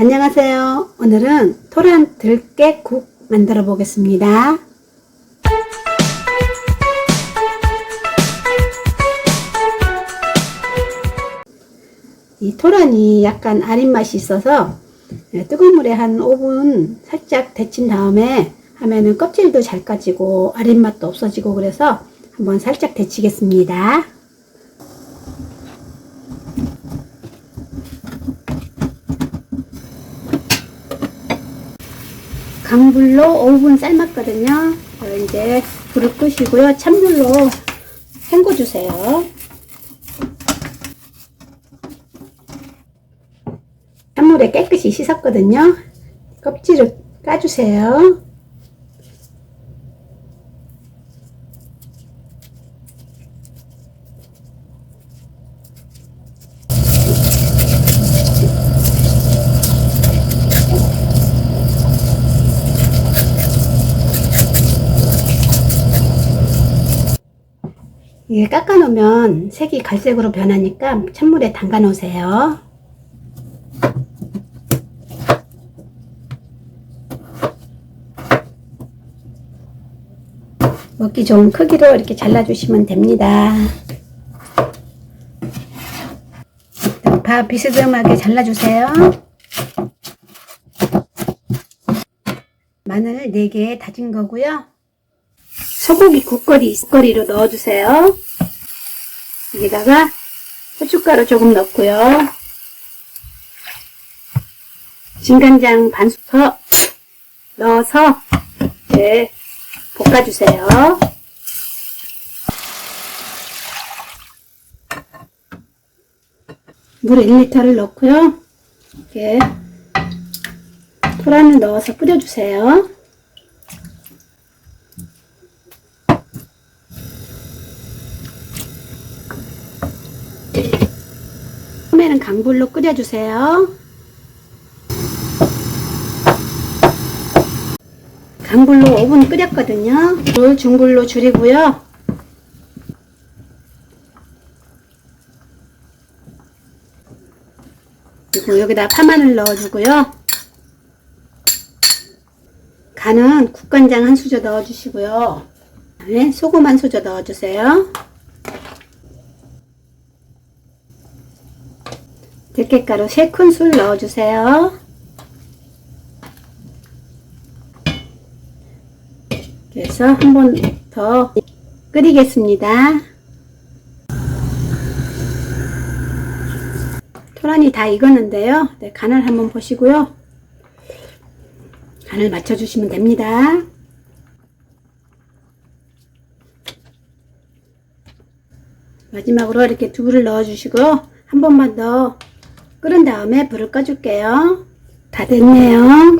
안녕하세요. 오늘은 토란 들깨국 만들어 보겠습니다. 이 토란이 약간 아린 맛이 있어서 예, 뜨거운 물에 한 5분 살짝 데친 다음에 하면은 껍질도 잘 까지고 아린 맛도 없어지고 그래서 한번 살짝 데치겠습니다. 강불로 5분 삶았거든요. 어, 이제 불을 끄시고요. 찬물로 헹궈 주세요. 찬물에 깨끗이 씻었거든요. 껍질을 까주세요. 이게 깎아 놓으면 색이 갈색으로 변하니까 찬물에 담가 놓으세요. 먹기 좋은 크기로 이렇게 잘라주시면 됩니다. 밥 비스듬하게 잘라주세요. 마늘 4개 다진 거고요. 소고기 국거리 국거리로 넣어주세요. 여기다가 고춧가루 조금 넣고요. 진간장 반 수저 넣어서 이제 볶아주세요. 물 1리터를 넣고요. 이렇게 토란을 넣어서 끓여주세요. 처음에는 강불로 끓여주세요. 강불로 5분 끓였거든요. 불 중불로 줄이고요. 그리고 여기다 파마늘 넣어주고요. 간은 국간장 한 수저 넣어주시고요. 그다음에 소금 한 수저 넣어주세요. 들깨가루 3큰술 넣어주세요. 그래서 한 번 더 끓이겠습니다. 토란이 다 익었는데요. 네, 간을 한번 보시고요. 간을 맞춰주시면 됩니다. 마지막으로 이렇게 두부를 넣어주시고 한 번만 더 끓은 다음에 불을 꺼줄게요. 다 됐네요.